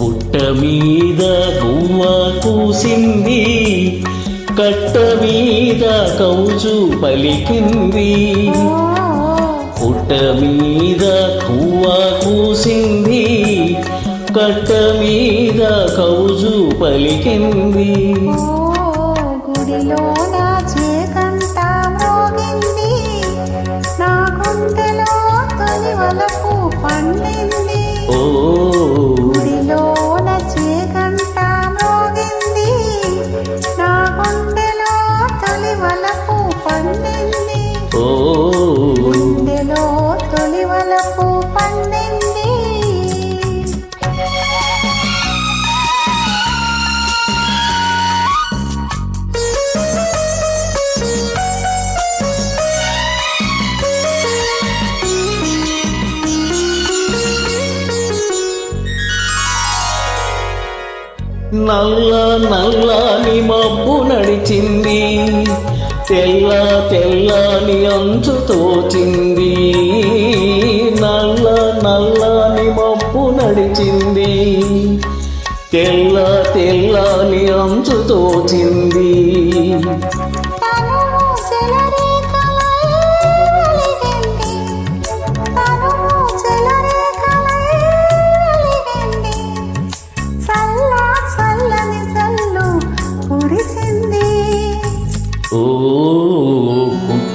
గుట్ట మీద గువ్వ కూసింది కట్ట మీద కౌజు పలికింది. పుట్ట మీద కువ్వ కూసింది కట్ట మీద కౌజు పలికింది. గుడిలోన పండింది. ఓ. గుడిలో నా చేకంట మ్రోగింది నా గుండెలో తొలి వలపు పండింది. ఓ. నల్ల నల్లని మబ్బు నడిచింది. తెల్ల తెల్లని అంచు తోచింది. నల్ల నల్లని మబ్బు నడిచింది. తెల్ల తెల్లని అంచు తోచింది.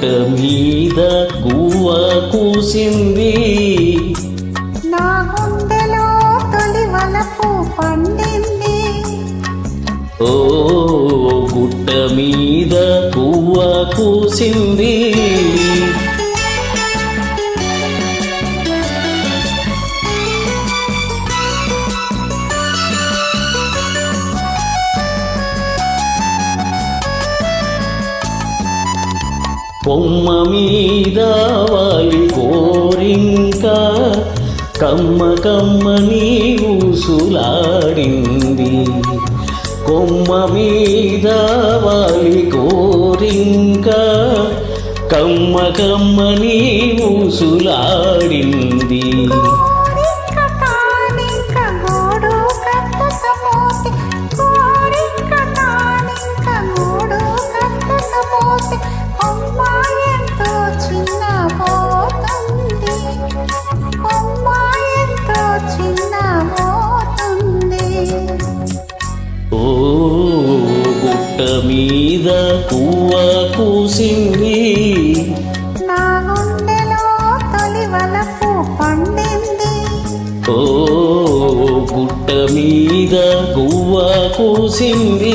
పుట్ట మీద గువ్వ కూసింది. నా గుండెలో తొలి వలపు పండింది. ఓ గుట్ట మీద పువ్వ కూసింది. కొమ్మ మీద వాలి కోరింక కమ్మ కమ్మ ఊసులాడింది కొమ్మ మీద వాలి కోరింక కమ్మ కమ్మ ఊసులాడింది మీద పువ్వ కూసింది నా గుండెలో తొలి వలపు పండింది. ఓ గుట్ట మీద గువ్వ కూసింది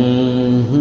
Mm-hmm.